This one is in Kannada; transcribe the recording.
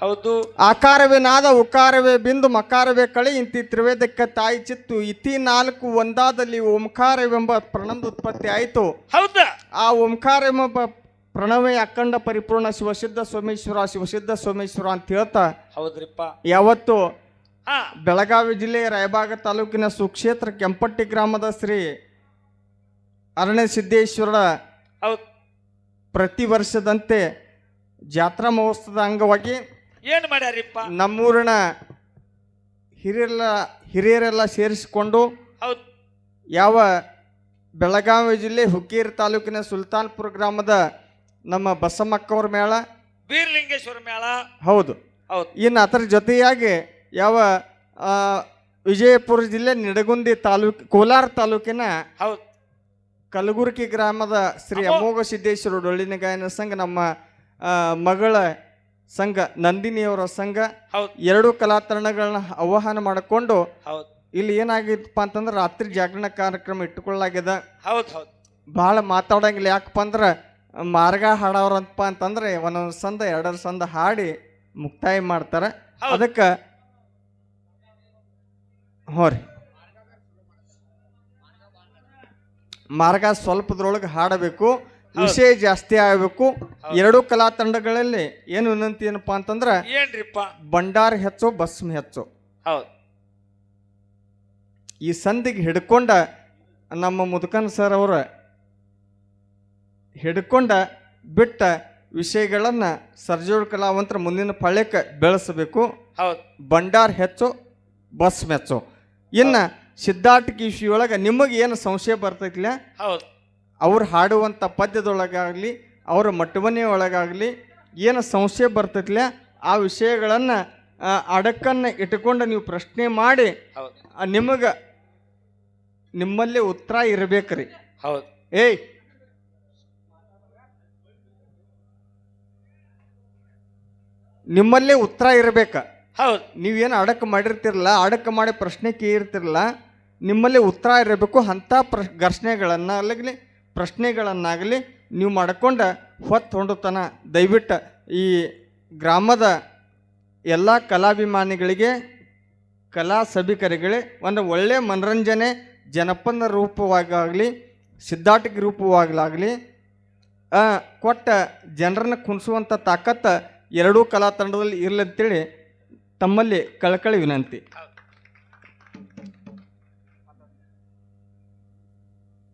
ಹೌದು. ಆಕಾರವೇ ನಾದ ಉಕಾರವೇ ಬಿಂದು ಮಕಾರವೇ ಕಳೆ ಇಂತಿ ತ್ರಿವೇದಕ್ಕೆ ತಾಯಿ ಚಿತ್ತು ಇತಿ ನಾಲ್ಕು ಒಂದಾದಲ್ಲಿ ಓಂಕಾರವೆಂಬ ಪ್ರಣಂದ ಉತ್ಪತ್ತಿ ಆಯಿತು. ಹೌದ. ಆ ಓಂಕಾರವೆಂಬ ಪ್ರಣವೇ ಅಖಂಡ ಪರಿಪೂರ್ಣ ಶಿವಸಿದ್ಧ ಸೋಮೇಶ್ವರ ಶಿವಸಿದ್ಧ ಸೋಮೇಶ್ವರ ಅಂತ ಹೇಳ್ತಾ. ಹೌದ್ರಿಪ್ಪ. ಯಾವತ್ತು? ಬೆಳಗಾವಿ ಜಿಲ್ಲೆ ರಾಯಬಾಗ ತಾಲೂಕಿನ ಸುಕ್ಷೇತ್ರ ಕೆಂಪಟ್ಟಿ ಗ್ರಾಮದ ಶ್ರೀ ಅರಣ್ಯ ಸಿದ್ದೇಶ್ವರ ಪ್ರತಿ ವರ್ಷದಂತೆ ಜಾತ್ರಾ ಮಹೋತ್ಸವದ ಅಂಗವಾಗಿ ಏನು ಮಾಡ್ಯಾರಿಪ್ಪ? ನಮ್ಮೂರಿನ ಹಿರಿಯರೆಲ್ಲ ಹಿರಿಯರೆಲ್ಲ ಸೇರಿಸಿಕೊಂಡು ಹೌದು. ಯಾವ ಬೆಳಗಾವಿ ಜಿಲ್ಲೆ ಹುಕ್ಕೇರಿ ತಾಲೂಕಿನ ಸುಲ್ತಾನ್ಪುರ ಗ್ರಾಮದ ನಮ್ಮ ಬಸಮ್ಮಕ್ಕವ್ರ ಮೇಳ. ಬೀರ್ಲಿಂಗೇಶ್ವರ ಮೇಳ. ಹೌದು. ಹೌದು. ಇನ್ನು ಅದರ ಜೊತೆಯಾಗಿ ಯಾವ ಆ, ವಿಜಯಪುರ ಜಿಲ್ಲೆ ನಿಡಗುಂದಿ ತಾಲೂಕು ಕೋಲಾರ ತಾಲೂಕಿನ ಹೌದು. ಕಲಬುರಗಿ ಗ್ರಾಮದ ಶ್ರೀ. ಅಮೋಘ ಸಿದ್ದೇಶ್ವರ ಡೊಳ್ಳಿನ ಗಾಯನ ಸಂಘ ನಮ್ಮ ಮಗಳ ಸಂಘ ನಂದಿನಿಯವರ ಸಂಘ ಎರಡು ಕಲಾತರಣಗಳನ್ನ ಆಹ್ವಾನ ಮಾಡಿಕೊಂಡು ಇಲ್ಲಿ ಏನಾಗಿತ್ತಪ್ಪ ಅಂತಂದ್ರೆ ರಾತ್ರಿ ಜಾಗರಣ ಕಾರ್ಯಕ್ರಮ ಇಟ್ಟುಕೊಳ್ಳಲಾಗಿದೆ ಹೌದು ಹೌದು. ಭಾಳ ಮಾತಾಡಂಗಿಲ್ಲ. ಯಾಕಪ್ಪ ಅಂದ್ರೆ ಮಾರ್ಗ ಹಾಡೋರಂತಪ್ಪ ಅಂತಂದ್ರೆ ಒಂದೊಂದು ಸಂದ ಎರಡರ ಸಂದ ಹಾಡಿ ಮುಕ್ತಾಯ ಮಾಡ್ತಾರೆ. ಅದಕ್ಕೆ ಹ್ಞೂ ರೀ. ಮಾರ್ಗ ಸ್ವಲ್ಪದ್ರೊಳಗೆ ಹಾಡಬೇಕು. ವಿಷಯ ಜಾಸ್ತಿ ಆಗಬೇಕು. ಎರಡೂ ಕಲಾ ತಂಡಗಳಲ್ಲಿ ಏನು ವಿನಂತಿ ಏನಪ್ಪ ಅಂತಂದ್ರೆ ಏನ್ರಿಪ್ಪ? ಬಂಡಾರ ಹೆಚ್ಚು ಭಸ್ಮ ಹೆಚ್ಚು. ಹೌದು. ಈ ಸಂದಿಗೆ ಹಿಡ್ಕೊಂಡ ನಮ್ಮ ಮುದುಕನ್ ಸರ್ ಅವರ ಹಿಡ್ಕೊಂಡ ಬಿಟ್ಟ ವಿಷಯಗಳನ್ನು ಸರ್ಜೋಳ್ ಕಲಾವಂತರ ಮುಂದಿನ ಪಳ್ಯಕ್ಕೆ ಬೆಳೆಸಬೇಕು. ಹೌದು. ಬಂಡಾರ ಹೆಚ್ಚು ಬಸ್ ಮೆಚ್ಚು ಇನ್ನು ಸಿದ್ಧಾರ್ಥ ಕಿಶಿಯೊಳಗೆ ನಿಮಗೆ ಏನು ಸಂಶಯ ಬರ್ತೈತಿಲ್ಲ ಹೌದ್. ಅವ್ರು ಹಾಡುವಂಥ ಪದ್ಯದೊಳಗಾಗಲಿ ಅವರ ಮಟ್ಟವನೆ ಒಳಗಾಗಲಿ ಏನು ಸಂಶಯ ಬರ್ತೈತಿಲ್ಲ ಆ ವಿಷಯಗಳನ್ನು ಅಡಕನ್ನು ಇಟ್ಕೊಂಡು ನೀವು ಪ್ರಶ್ನೆ ಮಾಡಿ ನಿಮಗೆ ನಿಮ್ಮಲ್ಲಿ ಉತ್ತರ ಇರಬೇಕ್ರಿ. ಹೌದು. ಏಯ್! ನಿಮ್ಮಲ್ಲೇ ಉತ್ತರ ಇರಬೇಕ. ಹೌದು. ನೀವೇನು ಅಡಕ ಮಾಡಿರ್ತಿರಲ್ಲ ಅಡಕ ಮಾಡಿ ಪ್ರಶ್ನೆ ಕೇಳಿರ್ತಿರಲ್ಲ ನಿಮ್ಮಲ್ಲಿ ಉತ್ತರ ಇರಬೇಕು ಅಂಥ ಪ್ರ ಘರ್ಷಣೆಗಳನ್ನು ಆಗಲಿ ಪ್ರಶ್ನೆಗಳನ್ನಾಗಲಿ ನೀವು ಮಾಡ್ಕೊಂಡು ಹೊತ್ತು ಹೊಂಡುತನ ದಯವಿಟ್ಟು ಈ ಗ್ರಾಮದ ಎಲ್ಲ ಕಲಾಭಿಮಾನಿಗಳಿಗೆ, ಕಲಾ ಸಭಿಕರಿಗೆ ಒಂದು ಒಳ್ಳೆಯ ಮನರಂಜನೆ, ಜನಪದ ರೂಪವಾಗಲಿ ಸಿದ್ಧಾಟಿಕ ರೂಪವಾಗಲಾಗಲಿ ಕೊಟ್ಟ ಜನರನ್ನು ಕುಣಿಸುವಂಥ ತಾಕತ್ತು ಎರಡೂ ಕಲಾ ತಂಡದಲ್ಲಿ ಇರಲಿ ಅಂತೇಳಿ ತಮ್ಮಲ್ಲಿ ಕಳಕಳಿ ವಿನಂತಿ.